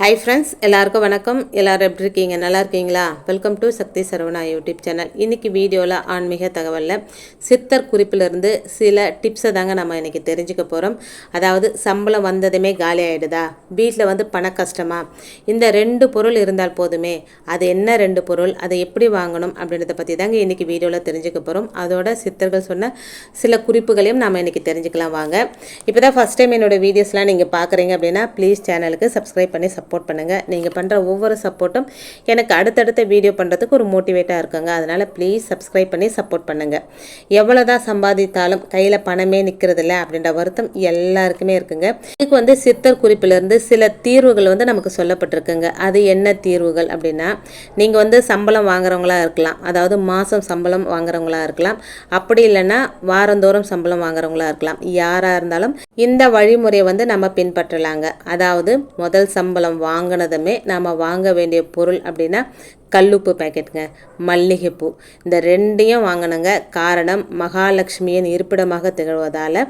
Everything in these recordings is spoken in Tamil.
ஹாய் ஃப்ரெண்ட்ஸ் எல்லாருக்கும் வணக்கம். எல்லோரும் எப்படி இருக்கீங்க? நல்லா இருக்கீங்களா? Welcome to Shakti Saravana YouTube channel இன்றைக்கி வீடியோவில் ஆன்மீக தகவலில் சித்தர் குறிப்பிலிருந்து சில டிப்ஸை தாங்க நம்ம இன்றைக்கி தெரிஞ்சுக்க போகிறோம் அதாவது சம்பளம் வந்ததுமே காலி ஆகிடுதா வீட்டில் வந்து பண கஷ்டமா? இந்த ரெண்டு பொருள் இருந்தால் போதுமே? அது என்ன ரெண்டு பொருள்? அதை எப்படி வாங்கணும்? அப்படின்றத பற்றி தாங்க இன்றைக்கி வீடியோவில் தெரிஞ்சுக்க போகிறோம் அதோட சித்தர்கள் சொன்ன சில குறிப்புகளையும் நாம் இன்றைக்கி தெரிஞ்சுக்கலாம் வாங்க. இப்போ தான் ஃபஸ்ட் டைம் என்னோட வீடியோஸ்லாம் நீங்கள் பார்க்குறீங்க அப்படின்னா ப்ளீஸ் சேனலுக்கு சப்ஸ்கிரைப் பண்ணி சப்போர்ட் பண்ணுங்கள் நீங்கள் பண்ணுற ஒவ்வொரு சப்போர்ட்டும் எனக்கு அடுத்தடுத்த வீடியோ பண்ணுறதுக்கு ஒரு மோட்டிவேட்டாக இருக்குங்க. அதனால் ப்ளீஸ் சப்ஸ்கிரைப் பண்ணி சப்போர்ட் பண்ணுங்கள் எவ்வளோ தான் சம்பாதித்தாலும் கையில் பணமே நிற்கிறதில்ல அப்படின்ற வருத்தம் எல்லாருக்குமே இருக்குங்க. இதுக்கு வந்து சித்தர் குறிப்பிலிருந்து சில தீர்வுகள் வந்து நமக்கு சொல்லப்பட்டிருக்குங்க. அது என்ன தீர்வுகள் அப்படின்னா நீங்கள் வந்து சம்பளம் வாங்குறவங்களா இருக்கலாம். அதாவது மாதம் சம்பளம் வாங்குறவங்களா இருக்கலாம். அப்படி இல்லைன்னா வாரந்தோறும் சம்பளம் வாங்குறவங்களா இருக்கலாம். யாராக இருந்தாலும் இந்த வழிமுறையை வந்து நம்ம பின்பற்றலாங்க. அதாவது முதல் சம்பளம் வாங்கினதுமே நாம் வாங்க வேண்டிய பொருள் அப்படின்னா கல்லுப்பு பேக்கெட்டுங்க மல்லிகைப்பூ. இந்த ரெண்டையும் வாங்கினங்க காரணம் மகாலட்சுமியின் இருப்பிடமாக திகழ்வதால்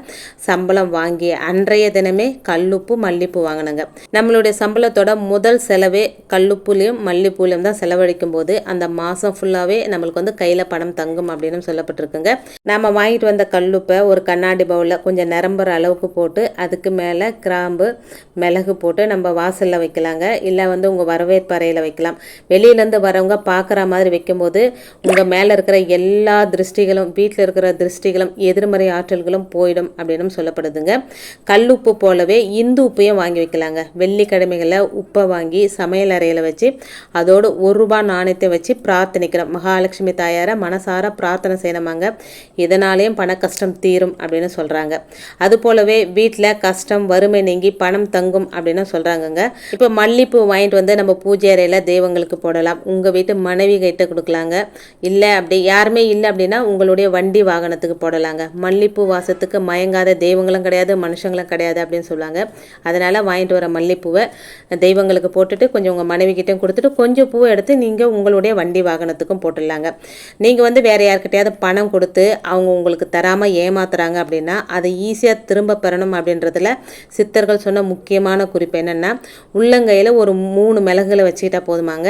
சம்பளம் வாங்கிய அன்றைய தினமே கல்லுப்பு மல்லிப்பூ வாங்கினங்க நம்மளுடைய சம்பளத்தோட முதல் செலவே கல்லுப்புலையும் மல்லிப்பூலையும் தான் செலவழிக்கும் போது அந்த மாதம் ஃபுல்லாகவே நம்மளுக்கு வந்து கையில் பணம் தங்கும் அப்படின்னு சொல்லப்பட்டிருக்குங்க. நம்ம வாங்கிட்டு வந்த கல்லுப்பை ஒரு கண்ணாடி பவுலில் கொஞ்சம் நிரம்புற அளவுக்கு போட்டு அதுக்கு மேலே கிராம்பு மிளகு போட்டு நம்ம வாசலில் வைக்கலாங்க. இல்லை வந்து உங்கள் வரவேற்பறையில் வைக்கலாம். வெளியிலேருந்து வரவங்க பார்க்குற மாதிரி வைக்கும்போது உங்கள் மேலே இருக்கிற எல்லா திருஷ்டிகளும் வீட்டில் இருக்கிற திருஷ்டிகளும் எதிர்மறை ஆற்றல்களும் போயிடும் அப்படின்னு சொல்லப்படுதுங்க. கல்லுப்பு போலவே இந்து உப்பையும் வாங்கி வைக்கலாங்க. வெள்ளிக்கிழமைகளில் உப்பை வாங்கி சமையல் அறையில் வச்சு அதோடு ஒரு ரூபாய் நாணயத்தை வச்சு பிரார்த்தனைக்கிறோம். மகாலட்சுமி தாயாரை மனசார பிரார்த்தனை செய்யணுமாங்க. இதனாலேயும் பண கஷ்டம் தீரும் அப்படின்னு சொல்கிறாங்க அது போலவே வீட்டில் கஷ்டம் வறுமை நீங்கி பணம் தங்கும் அப்படின்னு சொல்கிறாங்கங்க இப்போ மல்லிப்பூ வாங்கிட்டு வந்து நம்ம பூஜை அறையில் தெய்வங்களுக்கு போடலாம். உங்கள் வீட்டு மனைவி கிட்ட கொடுக்கலாங்க. இல்லை அப்படி யாருமே இல்லை அப்படின்னா உங்களுடைய வண்டி வாகனத்துக்கு போடலாங்க. மல்லிப்பூ வாசத்துக்கு மயங்காத தெய்வங்களும் கிடையாது மனுஷங்களும் கிடையாது அப்படின்னு சொல்லுவாங்க. அதனால் வாங்கிட்டு வர மல்லிப்பூவை தெய்வங்களுக்கு போட்டுட்டு கொஞ்சம் உங்கள் மனைவிக்கிட்டையும் கொடுத்துட்டு கொஞ்சம் பூவை எடுத்து நீங்கள் உங்களுடைய வண்டி வாகனத்துக்கும் போட்டுடலாங்க. நீங்கள் வந்து வேறு யார்கிட்டயாவது பணம் கொடுத்து அவங்க உங்களுக்கு தராமல் ஏமாத்துறாங்க அப்படின்னா அதை ஈஸியாக திரும்ப பெறணும் அப்படின்றதுல சித்தர்கள் சொன்ன முக்கியமான குறிப்பு என்னென்னா உள்ளங்கையில் ஒரு மூணு மிளகுகளை வச்சுக்கிட்டா போதுமாங்க.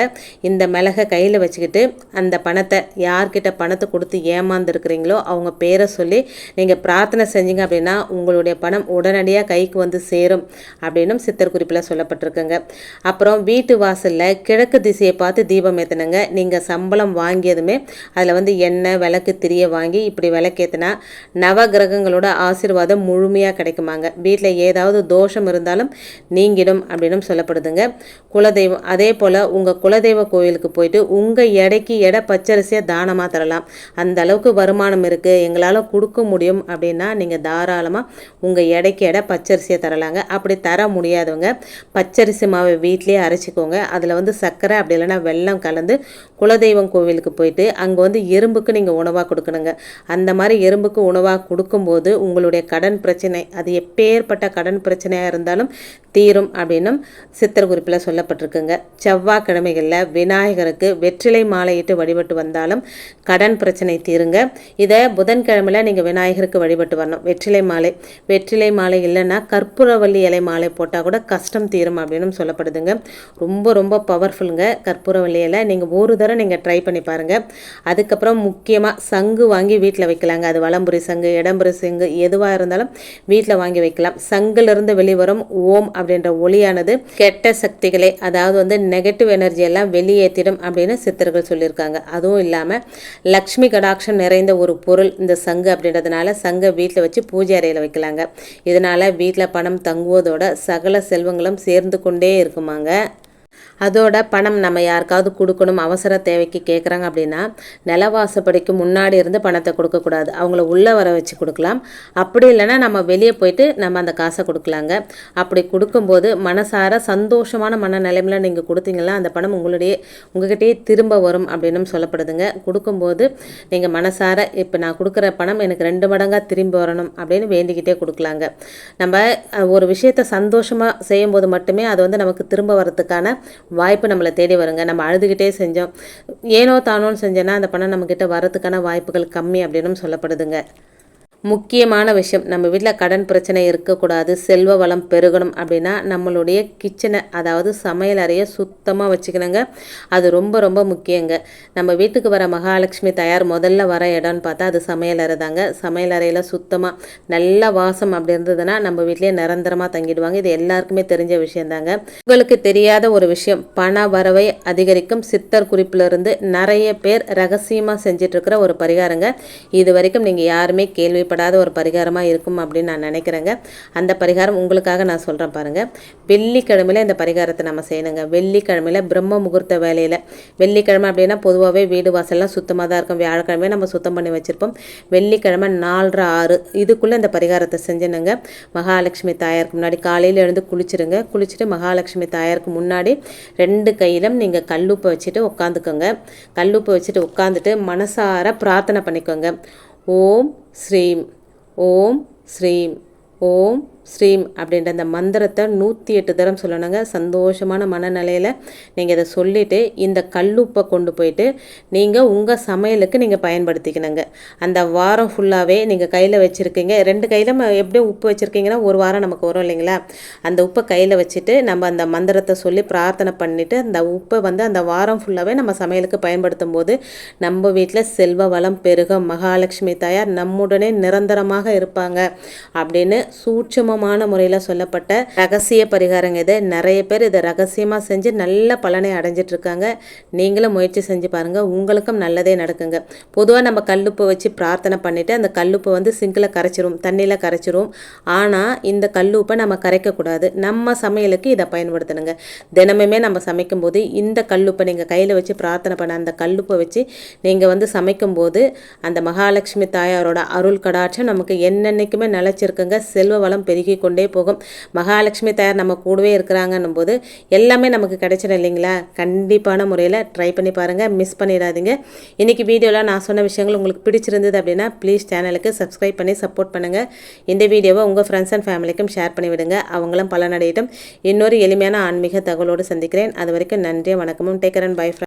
இந்த மிளகை கையில் வச்சுக்கிட்டு அந்த பணத்தை யார்கிட்ட பணத்தை கொடுத்து ஏமாந்துருக்கிறீங்களோ அவங்க பேரை சொல்லி நீங்கள் பிரார்த்தனை செஞ்சீங்க அப்படின்னா உங்களுடைய பணம் உடனடியாக கைக்கு வந்து சேரும் அப்படின்னும் சித்தர் குறிப்பில் சொல்லப்பட்டிருக்குங்க. அப்புறம் வீட்டு வாசலில் கிழக்கு திசையை பார்த்து தீபம் ஏற்றினுங்க நீங்கள் சம்பளம் வாங்கியதுமே அதில் வந்து எண்ணெய் விளக்கு திரிய வாங்கி இப்படி விளக்கேற்றினா நவ கிரகங்களோட ஆசீர்வாதம் முழுமையாக கிடைக்குமாங்க. வீட்டில் ஏதாவது தோஷம் இருந்தாலும் நீங்கிடும் அப்படின்னும் சொல்லப்படுதுங்க. குலதெய்வம் அதே போல் உங்கள் குலதெய்வ கோயிலுக்கு போயிட்டு உங்கள் எடைக்கு எடை பச்சரிசியாக தானமாக தரலாம். அந்த அளவுக்கு வருமானம் இருக்குது எங்களால் கொடுக்க முடியும் அப்படின்னா நீங்கள் தாராளமாக உங்கள் எடைக்கு எடை பச்சரிசியை தரலாங்க. அப்படி தர முடியாதவங்க பச்சரிசி மாவை வீட்லேயே அரைச்சிக்கோங்க. அதில் வந்து சர்க்கரை அப்படி இல்லைன்னா வெள்ளம் கலந்து குலதெய்வம் கோவிலுக்கு போயிட்டு அங்கே வந்து எறும்புக்கு நீங்கள் உணவாக கொடுக்கணுங்க. அந்த மாதிரி எறும்புக்கு உணவாக கொடுக்கும்போது உங்களுடைய கடன் பிரச்சனை அது எப்பேற்பட்ட கடன் பிரச்சனையாக இருந்தாலும் தீரும் அப்படின்னும் சித்தர் குறிப்பில் சொல்லப்பட்டிருக்குங்க. செவ்வாய்க்கிழமைகளில் விநாயகருக்கு வெற்றிலை மாலையிட்டு வழிபட்டு வந்தாலும் கடன் பிரச்சனை தீருங்க. இதை புதன்கிழமையில் நீங்கள் விநாயகருக்கு வழிபட்டு வரணும். வெற்றிலை மாலை. வெற்றிலை மாலை இல்லைன்னா கற்பூரவல்லி இலை மாலை போட்டால் கூட கஷ்டம் தீரும் அப்படின்னு சொல்லப்படுதுங்க. ரொம்ப ரொம்ப பவர்ஃபுல்லுங்க கற்பூரவல்லி இலை. நீங்கள் ஒரு தடவை நீங்கள் ட்ரை பண்ணி பாருங்கள் அதுக்கப்புறம் முக்கியமாக சங்கு வாங்கி வீட்டில் வைக்கலாங்க. அது வலம்புரி சங்கு இடம்புரி சங்கு எதுவாக இருந்தாலும் வீட்டில் வாங்கி வைக்கலாம். சங்கிலிருந்து வெளிவரும் ஓம் அப்படின்ற ஒளியானது கெட்ட சக்திகளை அதாவது வந்து நெகட்டிவ் எனர்ஜி எல்லாம் வெளியேற்றிடும் அப்படின்னு சித்தர்கள் சொல்லியிருக்காங்க. அதுவும் இல்லாமல் லக்ஷ்மி கடாட்சம் நிறைந்த ஒரு பொருள் இந்த சங்கு அப்படின்றதுனால சங்கை வீட்டில் வச்சு பூஜை அறையில் வைக்கலாங்க. இதனால் வீட்டில் பணம் தங்குவதோட சகல செல்வங்களும் சேர்ந்து கொண்டே இருக்குமாங்க. அதோட பணம் நம்ம யாருக்காவது கொடுக்கணும் அவசர தேவைக்கு கேட்குறாங்க அப்படின்னா நிலவாசப்படிக்கு முன்னாடி இருந்து பணத்தை கொடுக்கக்கூடாது. அவங்கள உள்ளே வர வச்சு கொடுக்கலாம். அப்படி இல்லைன்னா நம்ம வெளியே போயிட்டு நம்ம அந்த காசை கொடுக்கலாங்க. அப்படி கொடுக்கும்போது மனசார சந்தோஷமான மனநிலைமையில் நீங்கள் கொடுத்தீங்கன்னா அந்த பணம் உங்களுடைய உங்ககிட்டயே திரும்ப வரும் அப்படின்னு சொல்லப்படுதுங்க. கொடுக்கும்போது நீங்கள் மனசார இப்போ நான் கொடுக்குற பணம் எனக்கு ரெண்டு மடங்காக திரும்பி வரணும் அப்படின்னு வேண்டிக்கிட்டே கொடுக்கலாங்க. நம்ம ஒரு விஷயத்தை சந்தோஷமாக செய்யும்போது மட்டுமே அது வந்து நமக்கு திரும்ப வரதுக்கான வாய்ப்பு நம்மளை தேடி வருங்க. நம்ம அழுதுகிட்டே செஞ்சோம். ஏனோ தானோன்னு செஞ்சோன்னா அந்த பணம் நம்மக்கிட்ட வரத்துக்கான வாய்ப்புகள் கம்மி அப்படின்னு சொல்லப்படுதுங்க. முக்கியமான விஷயம். நம்ம வீட்டில் கடன் பிரச்சனை இருக்கக்கூடாது செல்வ வளம் பெருகணும் அப்படின்னா நம்மளுடைய கிச்சனை அதாவது சமையல் அறையை சுத்தமாக வச்சுக்கணுங்க. அது ரொம்ப ரொம்ப முக்கியங்க. நம்ம வீட்டுக்கு வர மகாலட்சுமி தயார் முதல்ல வர இடம்னு பார்த்தா அது சமையல் அறை தாங்க. சமையல் அறையில் சுத்தமாக நல்ல வாசம் அப்படி இருந்ததுன்னா நம்ம வீட்லேயே நிரந்தரமாக தங்கிடுவாங்க. இது எல்லாருக்குமே தெரிஞ்ச விஷயந்தாங்க. உங்களுக்கு தெரியாத ஒரு விஷயம் பண வரவை அதிகரிக்கும். சித்தர் குறிப்பிலிருந்து நிறைய பேர் ரகசியமாக செஞ்சிட்ருக்கிற ஒரு பரிகாரங்க. இது வரைக்கும் நீங்கள் யாருமே கேள்வி தேவைப்படாத ஒரு பரிகாரமாக இருக்கும் அப்படின்னு நான் நினைக்கிறேங்க. அந்த பரிகாரம் உங்களுக்காக நான் சொல்கிறேன் பாருங்கள் வெள்ளிக்கிழமையில் இந்த பரிகாரத்தை நம்ம செய்யணுங்க. வெள்ளிக்கிழமையில் பிரம்ம முகூர்த்த வேலையில் வெள்ளிக்கிழமை அப்படின்னா பொதுவாகவே வீடு வாசல்லாம் சுத்தமாக தான் இருக்கும். வியாழக்கிழமை நம்ம சுத்தம் பண்ணி வச்சுருப்போம். வெள்ளிக்கிழமை நாலரை ஆறு இதுக்குள்ளே இந்த பரிகாரத்தை செஞ்சுனுங்க. மகாலட்சுமி தாயாருக்கு முன்னாடி காலையில் எழுந்து குளிச்சிருங்க. குளிச்சுட்டு மகாலட்சுமி தாயாருக்கு முன்னாடி ரெண்டு கையிலும் நீங்கள் கல்லுப்பை வச்சுட்டு உட்காந்துக்கோங்க கல்லுப்பை வச்சுட்டு உட்காந்துட்டு மனசார பிரார்த்தனை பண்ணிக்கோங்க. ஓம் ஸ்ரீம் ஓம் ஸ்ரீம் ஓம் ஸ்ரீம் அப்படின்ற அந்த மந்திரத்தை நூற்றி எட்டு தரம் சொல்லணுங்க. சந்தோஷமான மனநிலையில் நீங்கள் இதை சொல்லிவிட்டு இந்த கல்லுப்பை கொண்டு போயிட்டு நீங்கள் உங்கள் சமையலுக்கு நீங்கள் பயன்படுத்திக்கணுங்க. அந்த வாரம் ஃபுல்லாகவே நீங்கள் கையில் வச்சுருக்கீங்க. ரெண்டு கையில் எப்படியும் உப்பு வச்சுருக்கீங்கன்னா ஒரு வாரம் நமக்கு வரும் இல்லைங்களா? அந்த உப்பை கையில் வச்சுட்டு நம்ம அந்த மந்திரத்தை சொல்லி பிரார்த்தனை பண்ணிவிட்டு அந்த உப்பை வந்து அந்த வாரம் ஃபுல்லாகவே நம்ம சமையலுக்கு பயன்படுத்தும் போது நம்ம வீட்டில் செல்வ வளம் பெருக மகாலட்சுமி தாயார் நம்முடனே நிரந்தரமாக இருப்பாங்க அப்படின்னு சூட்சமாக நுட்பமான முறையில் சொல்லப்பட்ட ரகசிய பரிகாரங்க இது. நிறைய பேர் இதை ரகசியமாக செஞ்சு நல்ல பலனை அடைஞ்சிட்ருக்காங்க. நீங்களும் முயற்சி செஞ்சு பாருங்கள் உங்களுக்கும் நல்லதே நடக்குங்க. பொதுவாக நம்ம கல்லுப்பு வச்சு பிரார்த்தனை பண்ணிவிட்டு அந்த கல்லுப்பு வந்து சிங்கில் கரைச்சிரும் தண்ணியில் கரைச்சிரும். ஆனால் இந்த கல்லுப்பை நம்ம கரைக்கக்கூடாது நம்ம சமையலுக்கு இதை பயன்படுத்தணுங்க. தினமுமே நம்ம சமைக்கும்போது இந்த கல்லுப்பை நீங்கள் கையில் வச்சு பிரார்த்தனை பண்ண அந்த கல்லுப்பை வச்சு நீங்கள் வந்து சமைக்கும்போது அந்த மகாலட்சுமி தாயாரோட அருள் கடாட்சம் நமக்கு என்னென்னைக்குமே நிலச்சிருக்குங்க. செல்வ வளம் பெருகி பெருகி கொண்டே போகும். மகாலட்சுமி தயார் நம்ம கூடவே இருக்கிறாங்கன்னும் போது எல்லாமே நமக்கு கிடைச்சிடும் இல்லைங்களா? கண்டிப்பான முறையில் ட்ரை பண்ணி பாருங்கள் மிஸ் பண்ணிடாதீங்க. இன்றைக்கி வீடியோவில் நான் சொன்ன விஷயங்கள் உங்களுக்கு பிடிச்சிருந்தது அப்படின்னா ப்ளீஸ் சேனலுக்கு சப்ஸ்கிரைப் பண்ணி சப்போர்ட் பண்ணுங்கள் இந்த வீடியோவை உங்கள் ஃப்ரெண்ட்ஸ் அண்ட் ஃபேமிலிக்கும் ஷேர் பண்ணிவிடுங்க அவங்களும் பலனடையட்டும். இன்னொரு எளிமையான ஆன்மீக தகவலோடு சந்திக்கிறேன். அது வரைக்கும் நன்றி வணக்கமும். Taker and by